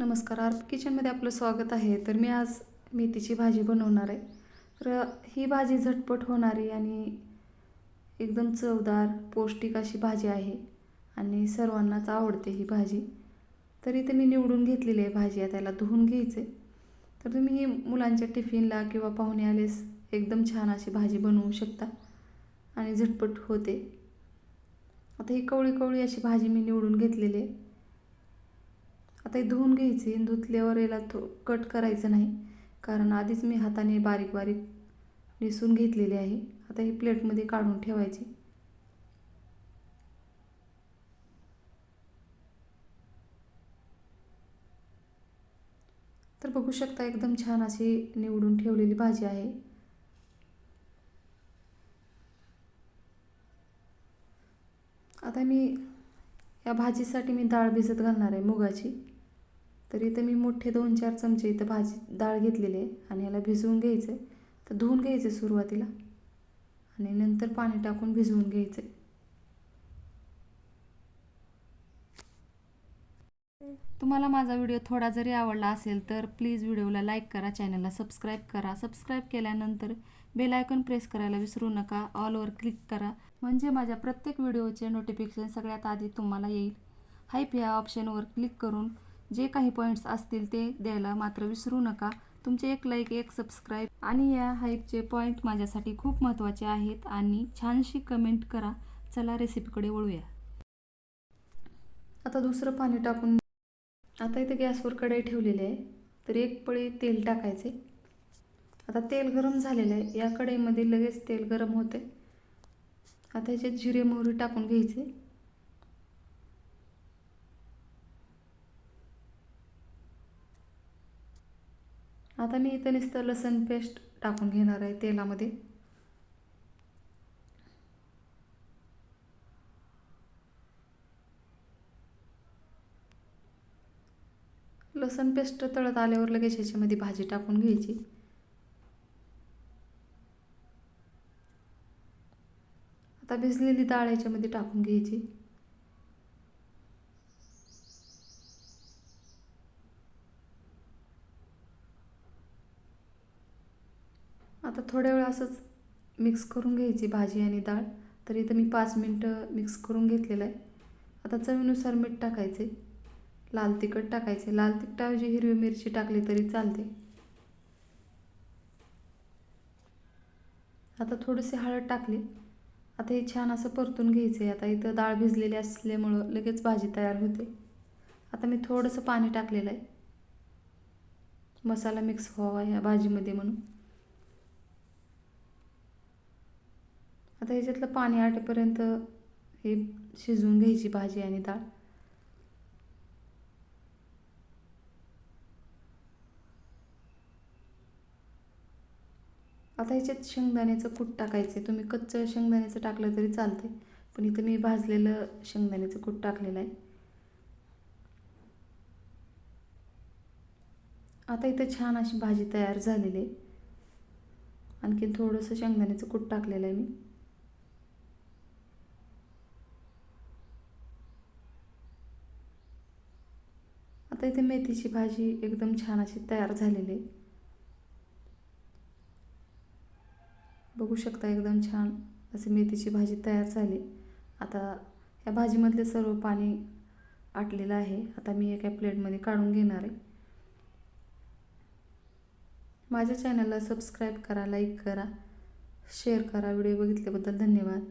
नमस्कार आर्प किचनमध्ये आपलं स्वागत आहे. तर मी आज मेथीची भाजी बनवणार आहे. तर ही भाजी झटपट होणारी आणि एकदम चवदार पौष्टिक अशी भाजी आहे आणि सर्वांनाच आवडते ही भाजी. तर इथे मी निवडून घेतलेली आहे भाजी आहे त्याला धुवून घ्यायचे तर तुम्ही ही मुलांच्या टिफिनला किंवा पाहुणे आलेस एकदम छान अशी भाजी बनवू शकता आणि झटपट होते. आता ही कवळी कवळी अशी भाजी मी निवडून घेतलेली आहे. आता हे धुवून घ्यायची. धुतल्यावर याला थो कट करायचं नाही. कारण आधीच मी हाताने बारीक बारीक निसून घेतलेली आहे. आता हे प्लेटमध्ये काढून ठेवायची. तर बघू शकता एकदम छान अशी निवडून ठेवलेली भाजी आहे. आता मी या भाजीसाठी मी डाळ भिजत घालणार आहे मुगाची. तर इथं मी मोठे दोन चार चमचे इथं भाजी डाळ घेतलेली आहे आणि याला भिजवून घ्यायचं आहे तर धुवून घ्यायचं आहे सुरुवातीला आणि नंतर पाणी टाकून भिजवून घ्यायचं आहे तुम्हाला माझा व्हिडिओ थोडा जरी आवडला असेल तर प्लीज व्हिडिओला लाईक करा चॅनलला सबस्क्राईब करा. सबस्क्राईब केल्यानंतर बेल आयकॉन प्रेस करायला विसरू नका. ऑलवर क्लिक करा. म्हणजे माझ्या प्रत्येक व्हिडिओचे नोटिफिकेशन सगळ्यात आधी तुम्हाला येईल. हाईप ह्या ऑप्शनवर क्लिक करून जे काही पॉईंट्स असतील ते द्यायला मात्र विसरू नका. तुमचे एक लाईक एक सबस्क्राईब आणि या हाईपचे पॉईंट माझ्यासाठी खूप महत्त्वाचे आहेत आणि छानशी कमेंट करा. चला रेसिपीकडे वळूया. आता दुसरं पाणी टाकून आता इथे गॅसवर कढई ठेवलेली आहे. तर एक पळी तेल टाकायचे. आता तेल गरम झालेलं आहे. या कढईमध्ये लगेच तेल गरम होते आता याच्यात जिरे मोहरी टाकून घ्यायचे. आता मी इथं नुसतं लसण पेस्ट टाकून घेणार आहे तेलामध्ये. लसण पेस्ट तळत आल्यावर लगेच ह्याच्यामध्ये भाजी टाकून घ्यायची. आता भिजलेली डाळ याच्यामध्ये टाकून घ्यायची. आता थोड्या वेळ असंच मिक्स करून घ्यायची भाजी आणि डाळ. तर इथं मी पाच मिनटं मिक्स करून घेतलेलं आहे. आता चवीनुसार मीठ टाकायचे. लाल तिखट टाकायचे. लाल तिखटाऐवजी हिरवी मिरची टाकली तरी चालते. आता थोडेसे हळद टाकली. आता हे छान असं परतून घ्यायचं आहे आता इथं डाळ भिजलेली असल्यामुळं लगेच भाजी तयार होते. आता मी थोडंसं पाणी टाकलेलं आहे. मसाला मिक्स व्हावा या भाजीमध्ये म्हणून. आता ह्याच्यातलं पाणी आटेपर्यंत हे शिजवून घ्यायची भाजी आणि डाळ. आता ह्याच्यात शेंगदाण्याचं कूट टाकायचं तुम्ही कच्चं शेंगदाण्याचं टाकलं तरी चालते पण इथं मी भाजलेलं शेंगदाण्याचं कूट टाकलेलं आहे. आता इथं छान अशी भाजी तयार झालेली आहे. आणखीन थोडंसं शेंगदाण्याचं कूट टाकलेलं आहे मी. आता इथे मेथीची भाजी एकदम छान अशी तयार झालेली आहे. बघू शकता एकदम छान अशी मेथीची भाजी तयार झाली. आता या भाजीमधले सर्व पाणी आटलेलं आहे. आता मी एका प्लेटमध्ये काढून घेणार आहे. माझ्या चॅनलला सबस्क्राईब करा लाईक करा शेअर करा. व्हिडिओ बघितल्याबद्दल धन्यवाद.